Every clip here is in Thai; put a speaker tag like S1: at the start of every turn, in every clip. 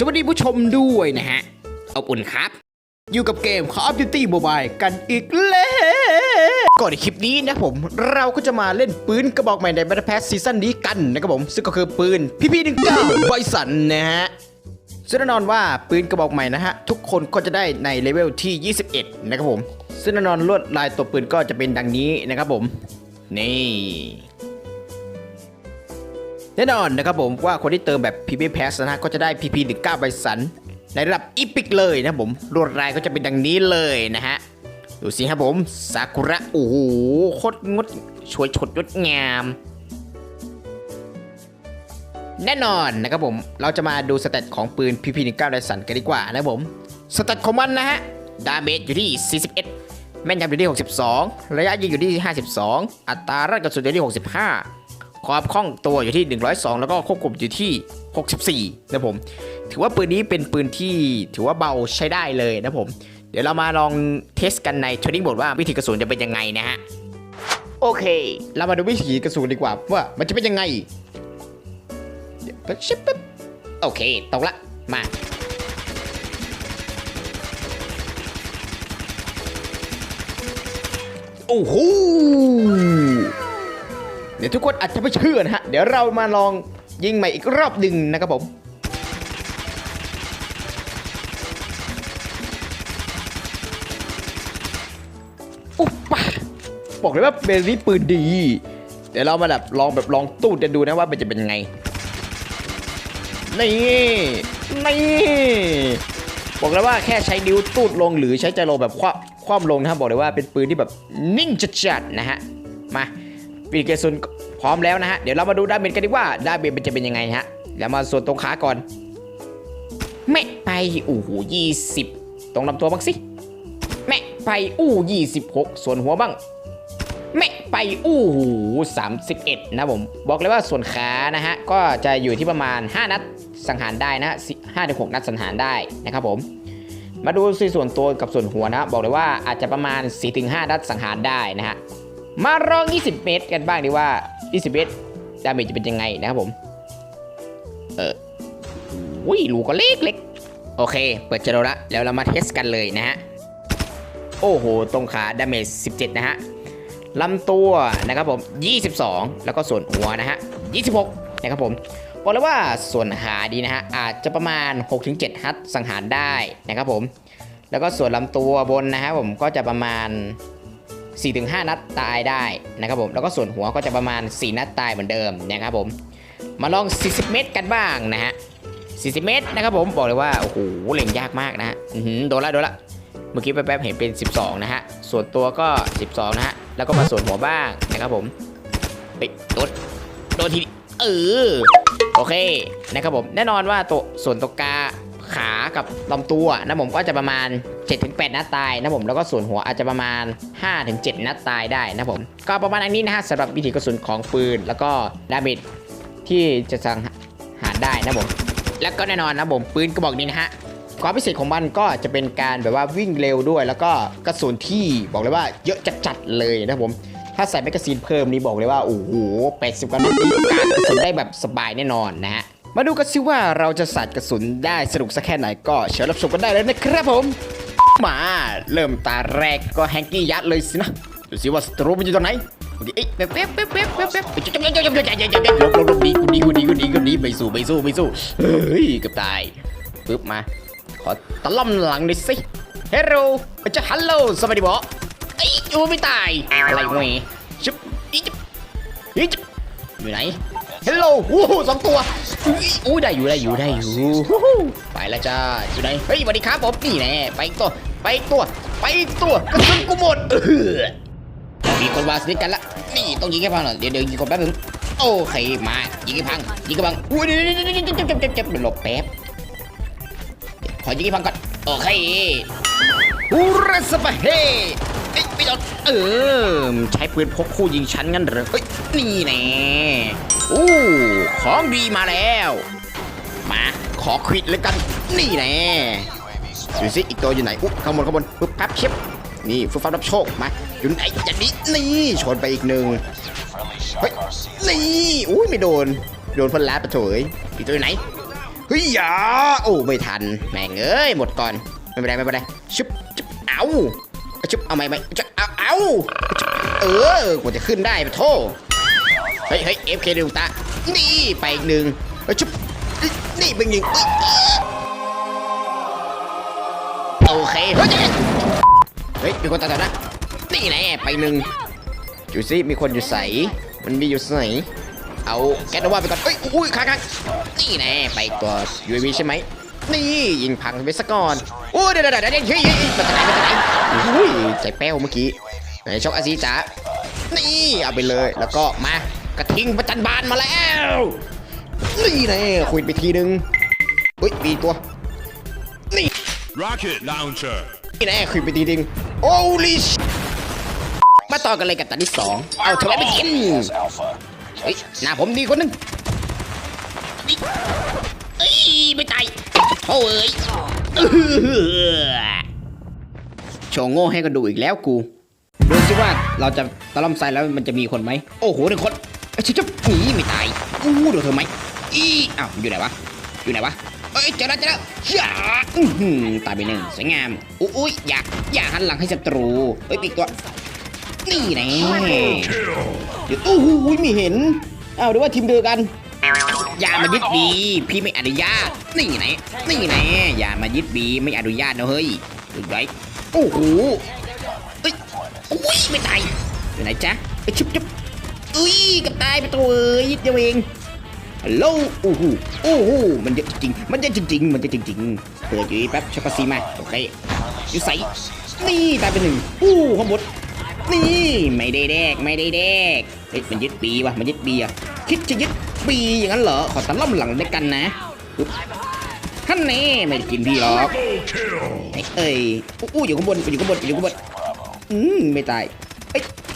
S1: สวัสดีผู้ชมด้วยนะฮะอบอุ่นครับ อยู่กับเกม Call of Duty Mobile กันอีกแล้วก่อนในคลิปนี้นะผมเราก็จะมาเล่นปืนกระบอกใหม่ใน Battle Pass ซีซั่นนี้กันนะครับผมซึ่งก็คือปืนพี่พี่หนึ่งเก้าไบสันนะฮะซึ่งแน่นอนว่าปืนกระบอกใหม่นะฮะทุกคนก็จะได้ในเลเวลที่ 21 นะครับผมซึ่งแน่นอนลวดลายตัวปืนก็จะเป็นดังนี้นะครับผมนี่ แน่นอนนะครับผมว่าคนที่เติมแบบ PP Pass นะฮะก็จะได้ PP 19ใบสัน ในระดับอีพิกเลยนะครับผมลวดลายก็จะเป็นดังนี้เลยนะฮะ ดูสิครับผมซากุระ โอ้โหโคตรงดช่วยฉดงดงาม แน่นอนนะครับผม เราจะมาดูสเตตของปืน PP19 ไดสันกันดีกว่านะผมสเตตของมันนะฮะ ดาเมจอยู่ที่ 41 แม่นยำอยู่ที่ 62 ระยะยิงอยู่ที่ 52 อัตราลั่นกระสุนอยู่ที่ 65 ความคล่องตัวอยู่ที่ 102 แล้วก็ควบคุมอยู่ที่ 64 นะผม ถือว่าปืนนี้เป็นปืนที่ถือว่าเบาใช้ได้เลยนะผม เดี๋ยวเรามาลองเทสกันในเทรนนิ่งบอร์ดว่าวิธีกระสุนจะเป็นยังไงนะฮะ โอเค เรามาดูวิธีกระสุนดีกว่าว่ามันจะเป็นยังไงเดี๋ยวปึ๊บชิบปึ๊บโอเคตกละ มา โอ้โห เดี๋ยวทุกคนอาจจะไม่เชื่อนะฮะ เดี๋ยวเรามาลองยิงใหม่อีกรอบหนึ่งนะครับผมอุ๊บปะบอกเลยว่าเป็นนี่ปืนดี เดี๋ยวเรามาแบบลองแบบลองตูดกันดูนะว่ามันจะเป็นยังไง นี่ นี่บอกเลยว่าแค่ใช้นิ้วตูดลงหรือใช้ใจโลแบบคว่ำคว่ำลงนะครับบอกเลยว่าเป็นปืนที่แบบนิ่งจัดๆนะฮะ มา ปีเกซุนพร้อมแล้วนะฮะ เดี๋ยวเรามาดูดาเมจกันดีกว่า ดาเมจมันจะเป็นยังไงฮะ แล้วมาส่วนตรงขาก่อน แม่ไปโอ้โหยี่สิบตรงลำตัวบ้างสิ แม่ไปอู้ยี่สิบหกส่วนหัวบ้าง แม่ไปอู้หูสามสิบเอ็ดนะผม บอกเลยว่าส่วนขานะฮะ ก็จะอยู่ที่ประมาณ 5 นัดสังหารได้นะห้าถึงหกนัดสังหารได้นะครับผมมาดูส่ส่วนตัวกับส่วนหัวนะ บอกเลยว่าอาจจะประมาณ 4-5นัดสังหารได้นะฮะ มาลอง 20 เมตรกันบ้างดีว่า 20 เมตรดาเมจจะเป็นยังไงนะครับผม เอออุ้ยลูกก็เล็กเล็กๆโอเค เปิดเจอละแล้วเรามาเทสกันเลยนะฮะ โอ้โห ตรงขาดาเมจ 17 นะฮะลำตัวนะครับผม 22 แล้วก็ส่วนหัวนะฮะ 26 นะครับผมบอกเลยว่าส่วนหาดีนะฮะ อาจจะประมาณ 6-7 ฮัตสังหารได้นะครับผม แล้วก็ส่วนลำตัวบนนะฮะผมก็จะประมาณ 4-5 นัดตายได้นะครับผมแล้วก็ส่วนหัวก็จะประมาณ 4 นัดตายเหมือนเดิมนะครับผมมาลอง 40 เมตรกันบ้างนะฮะ 40 เมตรนะครับผมบอกเลยว่าโอ้โหเล่นยากมากนะฮะโดนละโดนละเมื่อกี้แป๊บๆเห็นเป็น 12 นะฮะ ส่วนตัวก็ 12 นะฮะ แล้วก็มาส่วนหัวบ้างนะครับผมไปโดนโดนทีเออโอเคนะครับผมแน่นอนว่าตัวส่วนตัวกา ขากับลำตัวนะผมก็จะประมาณ 7-8 นัดตายนะผมแล้วก็ส่วนหัวอาจจะประมาณ 5-7 นัดตายได้นะผม ก็ประมาณอันนี้นะฮะสำหรับวิธีกระสุนของปืน แล้วก็ดาเมจที่จะสังหารได้นะผม แล้วก็แน่นอนนะผมปืนกระบอกนี้นะฮะความพิเศษของมันก็จะเป็นการแบบว่าวิ่งเร็วด้วย แล้วก็กระสุนที่บอกเลยว่าเยอะจัดๆเลยนะผมถ้าใส่แมกกาซีนเพิ่มนี่บอกเลยว่าโอ้โห80กว่านัดการกระสุนได้แบบสบายแน่นอนนะฮะ มาดูกันสิว่าเราจะสัตว์กระสุนได้สนุกสักแค่ไหนก็เชิญรับชมกันได้เลยนะครับผม มาเริ่มตาแรกก็แฮงกี้ยัดเลยสินะดูสิว่าสตรูมันอยู่ตรงไหนเอ๊ะเป๊ะเป๊ะเป๊ะเป๊ะเป๊ะจุ๊บจุ๊บจุ๊บจุ๊บจุ๊บจุ๊บจุ๊บลบลบลบดีกูดีกูดีกูดีกูดีไม่สู้ไม่สู้ไม่สู้เฮ้ยกับตายปึ๊บมา ขอตะล่อมหลังหน่อยสิเฮโร่จะฮัลโหลสวัสดีบอไอ้ยูไม่ตายอะไรเว้ยจุ๊บอีจุ๊บอีจุ๊บอยู่ไหน ฮลโหลวู้หสองตัวอู้ได้อยู่ได้อยู่ได้อยู่ไปแล้วจ้าอยู่ไหนเฮ้ยสวัสดีครับผมนี่แน่ไปตัวไปตัว ไปตัวกระสุนกูหมดมีคนวาสนิทกันละนี่ต้องยิงแค่พังหน่อยเดี๋ยวเดี๋ยวยิงคนแป๊บนึงโอเคมายิงแค่พังยิงแค่พังอุ้ยเดี๋ยวเดี๋ยวเดี๋ยวเดี๋ยวเดี๋ยวหลบแป๊บขอยิงให้พังก่อนโอเคฮูรสปะเฮเอ้ยไม่โดนเออใช้ปืนพกคู่ยิงชั้นงั้นเหรอเฮ้ยนี่แน่ อู้ของดีมาแล้ว มาขอควิดเลยกัน นี่แน่ดูสิอีกตัวอยู่ไหนอุ๊บข้างบนข้างบนปุ๊บปั๊บชิบนี่ฟุบฟับรับโชคมาอยู่ไหนอย่างนี้นี่ชนไปอีกหนึ่งเฮ้ยนี่อุ้ยไม่โดน โดนพันล้านปะโถยอีกตัวอยู่ไหนเฮ้ยอย่าโอ้ไม่ทันแม่งเอ้ยหมดก่อนไม่เป็นไรไม่เป็นไรชุบชุบเอาชุบเอาไหมไหมชุบเอาเอาเออกว่าจะขึ้นได้ปะโท เฮ้ยเฮ้ยเอฟเคดูตานี่ไปอีกหนึ่งชุบนี่เป็นยิงโอเคเฮ้ยเฮ้ยมีคนตายต่อนะนี่แหละไปหนึ่งอยู่ซิมีคนอยู่ใสมันมีอยู่ไหนเอาแกนว่าไปก่อนเอ้ยอุ้ยค้างค้างนี่แน่ไปตัว UAV ใช่ไหมนี่ยิงพังไปซะก่อนโอ้ยเดี๋ยวเดี๋ยวเดี๋ยวเดี๋ยวเฮ้ยเฮ้ยเฮ้ยมันจะไหนมันจะไหนอุ้ยใจแป้วเมื่อกี้ไหนช็อกอาซีจ๋านี่เอาไปเลยแล้วก็มา กระทิงประจันบานมาแล้ว นี่แน่คุยไปทีนึงอุ้ยมีตัว นี่
S2: Rocket launcher.
S1: นี่แน่คุยไปทีนึงโอ้ลิชมาต่อกันเลยกับตอนที่สองเอาทำไมไม่กินเฮ้ยหน้าผมดีคนหนึงนี่เอ้ยไม่ตายโอ้ยอื้อโชว์โง่ให้กันดูอีกแล้วกู ดูสิว่าเราจะตะล่อมไซแล้วมันจะมีคนไหม โอ้โหหนึ่งคนเอ้ย ชิบชิบหนีไม่ตายอู้ดูเธอไหมอีอ้าวอยู่ไหนวะอยู่ไหนวะเอ้ยเจอแล้วเจอแล้วอย่าอื้อหือตายไปหนึ่งสวยงามอุ้ยอย่าอย่าหันหลังให้ศัตรูเฮ้ยปีกตัวนี่แน่เดี๋ยวโอ้โหไม่เห็นเอาวหรือว่าทีมเดียวกันอย่ามายึดบีพี่ไม่อนุญาตนี่ไหนนี่ไหนอย่ามายึดบีไม่อนุญาตนะเฮ้ยดูไว้โอ้โหเอ้ยอุ้ยไม่ตายอยู่ไหนจ๊ะไอ้ยชุบชุบ อุ้ยกับตายไปตัวเอ้ยยิดเดียวเองฮัลโหลโอ้โหโอ้โหมันเยอะจริงๆมันเยอะจริงๆมันเยอะจริงๆเปิดอยู่แป๊บช็อกโกซีมาโอเคอยู่ใส่นี่ตายไปหนึ่งอู้ขางบดนี่ไม่ได้แดกไม่ได้แดกเฮ้ยมันยึดปีวะมันยึดปีอะคิดจะยึดปีอย่างนั้นเหรอขอตะล่อมหลังด้วยกันนะปึ๊บท่านแน่ไม่ได้กินพี่หรอกไอ้เอ้ยอู้อู้อยู่ข้างบนอยู่ข้างบนอยู่ข้างบนอืมไม่ตายเอ้ยอะ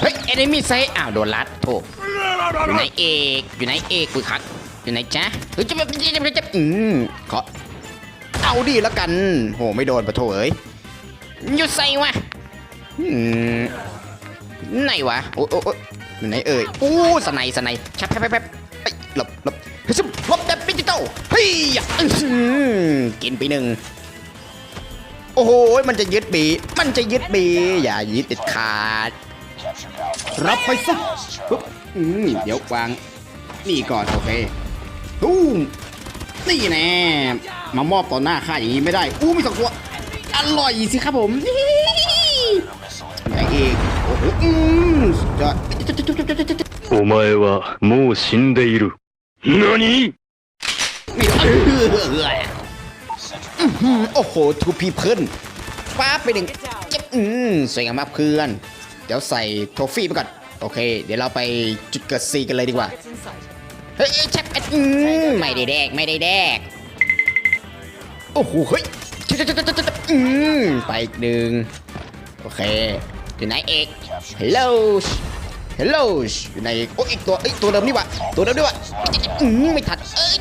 S1: เฮ้ยเอเนมี่ไซอ้าวโดนลัดโถอยู่ไหนเอกอยู่ไหนเอกปุยคักอยู่ไหนจ๊ะเฮ้ยจะจะจะจะอืมขอเอาดีแล้วกัน โหไม่โดนปะโถเอ้ยยุดใส่วะอืมไหนวะโอ้โอ้อยู่ไหนเอ่ยอู้สไนสไนชับแป๊บแป๊บแป๊บเอ้ยหลบหลบเฮ้ยซุบหลบแบบดิจิตอลเฮ้ยอืมกินไปหนึ่ง อ้โห มันจะยึดบี มันจะยึดบี อย่ายึดเด็ดขาด รับไปซะปุ๊บอืมเดี๋ยววาง นี่ก่อน โอเคตูม นี่แน่มามอบต่อหน้าข้าอย่างนี้ไม่ได้ อู้มีสองตัว อร่อยสิครับผมนี่ไหนเอกโอ้โหอืมสุดยอด
S3: お前はもう死んでいる。何
S1: มีเอออื้อหือ โอ้โหทูพีเพิ่นป้าไปหนึ่งเจ็บอืมสวยงามมากเพื่อน เดี๋ยวใส่โทฟี่ไปก่อน โอเค เดี๋ยวเราไปจุดเกิดซีกันเลยดีกว่า เฮ้ยชักอืมไม่ได้แดก ไม่ได้แดก โอ้โห เฮ้ยชักชักชักอืมไปอีกหนึ่งโอเคอยู่ไหนเอกฮัลโหลฮัลโหลอยู่ไหนเอกโอ้อีกตัวเอ้ยตัวเดิมนี่วะตัวเดิมนี่วะอืมไม่ทันเอ้ย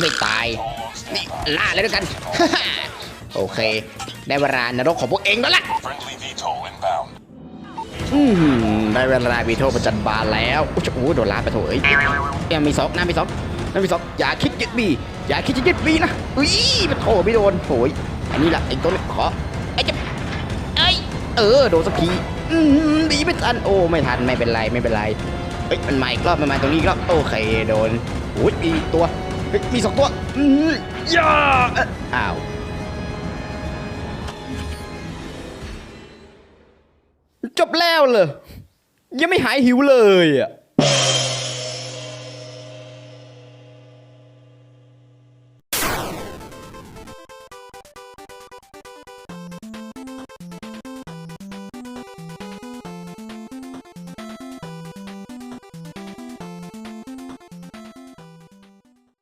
S1: ไม่ตาย นี่ล่าเลยด้วยกัน โอเค ได้เวลานรกของพวกเองแล้วล่ะ
S2: Friendly VTOL inbound.
S1: อืมได้เวลาวีโทประจันบานแล้วโอ้โหโดนลาไปโถเอ้ยยังมีสองน้ำมีสองน้ำมีสองอย่าคิดยึดบีอย่าคิดจะยึดบีนะอุ้ยมันโถไม่โดนโถยอันนี้แหละไอ้ตัวนี้ขอไอ้จะไอ้ยเออโดนสักทีอืมดีไม่ทันโอ้ไม่ทันไม่เป็นไรไม่เป็นไรเฮ้ยมันมาอีกรอบมันมาตรงนี้อีกรอบโอเคโดนโอ้ยมีตัว เฮ้ยมีสองตัวอืมย่าเอ้ยอ้าว จบแล้วเลยยังไม่หายหิวเลยอะ